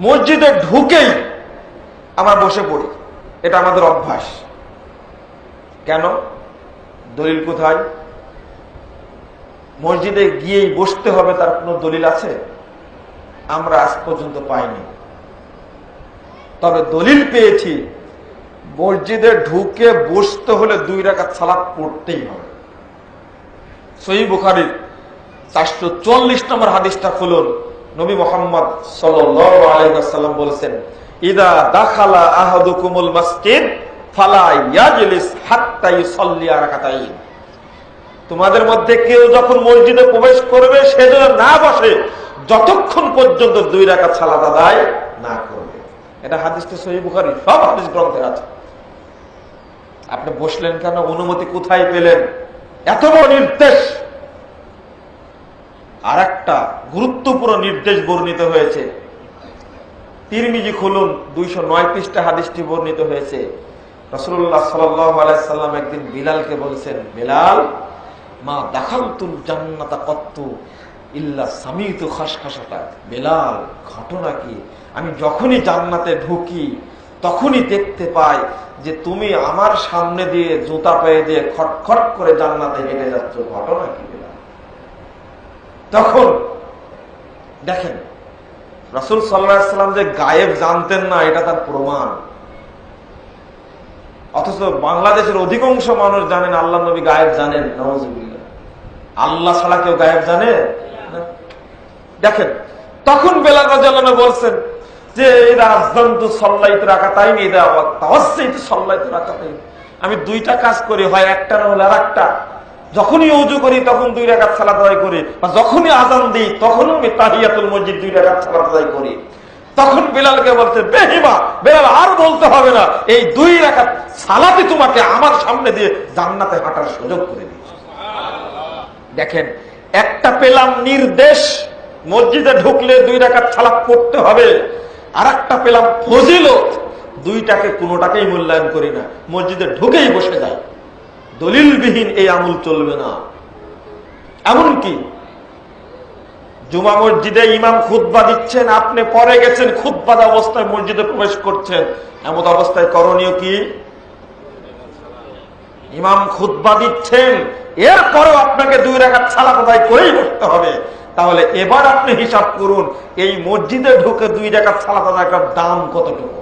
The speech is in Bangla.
মসজিদে ঢুকেই আমরা বসে পড়ি। এটা আমাদের অভ্যাস। কেন? দলিল কোথায়? মসজিদে গিয়েই বসতে হবে, তার কোনো দলিল আছে? আমরা আজ পর্যন্ত পাইনি। তবে দলিল পেয়েছি, মসজিদে ঢুকে বসতে হলে দুই রাখা সালাদ পড়তেই হবে। সহি বুখারির চারশো চল্লিশ নম্বর হাদিসটা খুলুন। নবী মোহাম্মদ সাল্লাম বলেছেন, ইদা দাখালা আহাদুকুমুল মসজিদ তোমাদের মধ্যে কেউ যখন মসজিদে প্রবেশ করবে, সে যেন না বসে, যতক্ষণ পর্যন্ত দুই রাখা সালাদ আদায় না করবে। এটা হাদিসটা সহি সব হাদিস গ্রন্থে আছে। আপনি বসলেন কেন? অনুমতি কোথায় পেলেন? এত বড় নির্দেশ! আর একটা গুরুত্বপূর্ণ নির্দেশ বর্ণিত হয়েছে। তিরমিজি খুলুন, দুইশো নয় পৃষ্ঠা হাদিসটি বর্ণিত হয়েছে। রসুল্লাহ সাল্লাম একদিন বিলালকে বলছেন, বিলাল, মা দাখালতুল জান্নাতা কত্তু ইল্লা সামিতু খাসখাসাটা বেলাল, ঘটনা কি? আমি যখনই জান্নাতে ঢুকি, তখনই দেখতে পাই যে তুমি আমার সামনে দিয়ে জুতা পেয়ে দিয়ে খটখট করে জান্নাতে হেঁটে যাচ্ছ। ঘটনা কি, বেলাল? তখন দেখেন, রসুল সাল্লাম যে গায়েব জানতেন না, এটা তার প্রমাণ। অথচ বাংলাদেশের অধিকাংশ মানুষ জানেন আল্লাহ নবী গায়েব জানেন নওয়াজুবিল্লাহ আল্লাহ ছাড়া কেউ গায়েব জানে? দেখেন, তখন বেলাল রাজাল্লাহ বলছেন যে এরা আজদান্ত সল্লাইতে রাখা তাই নেই সল্লাইতে রাখা তাই আমি দুইটা কাজ করি, হয় একটা না হলে আর একটা যখনই উজু করি, তখন দুই রেখাত সালাত আদায় করি। বা যখনই আজান দিই, তখনও আমি তাহিয়াতুল মসজিদ দুই রেখাত সালাত আদায় করি। তখন বেলালকে বলতে বেহিমা, বেলাল, আর বলতে হবে না। এই দুই রেখাত সালাতে তোমাকে আমার সামনে দিয়ে জান্নাতে হাঁটার সুযোগ করে দিয়েছে। দেখেন, একটা পেলাম নির্দেশ, মসজিদে ঢুকলে দুই রাকাত ছালাপ পড়তে হবে। আর একটা পেলাম ফজিলত, দুইটাকে কোনোটাকেই মূল্যায়ন করি না। মসজিদে ঢুকেই বসে যায় দলিলবিহীন এই আমল চলবে না। এমনকি জুমা মসজিদে ইমাম খুদ্া দিচ্ছেন, আপনি পরে গেছেন খুদ্বাদ অবস্থায় মসজিদে প্রবেশ করছেন। এমন অবস্থায় করণীয় কি? ইমাম খুদ্া দিচ্ছেন, এরপরেও আপনাকে দুই রেখা ছালা কোথায় করেই বসতে হবে। তাহলে এবার আপনি হিসাব করুন, এই মসজিদে ঢুকে দুই রেখা ছালা তাদের দাম কতটুকু?